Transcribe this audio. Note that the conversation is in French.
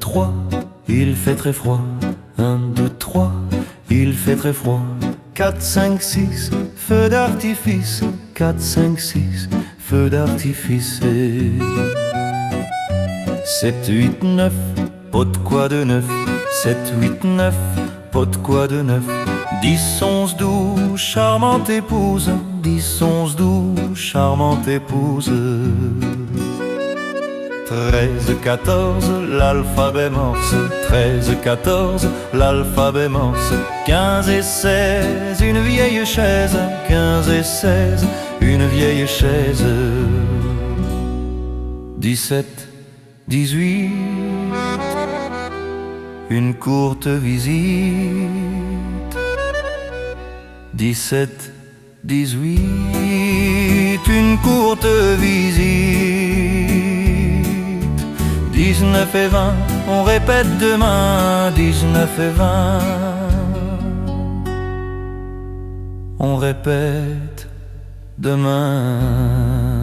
trois, il fait très froid. Un, deux, trois, il fait très froid. 4, 5, 6, feu d'artifice. 4, 5, 6, feu d'artifice. 7, 8, 9, pot de quoi de neuf? 7, 8, 9, pot de quoi de neuf? 10, 11, 12, charmante épouse. 10, 11, 12, charmante épouse. 13, 14, l'alphabet morse. 13, 14, l'alphabet morse. 15 et 16, une vieille chaise. 15 et 16, une vieille chaise. 17, 18, une courte visite. 17, 18, une courte visite. 19 et 20, on répète demain, 19 et 20. On répète demain.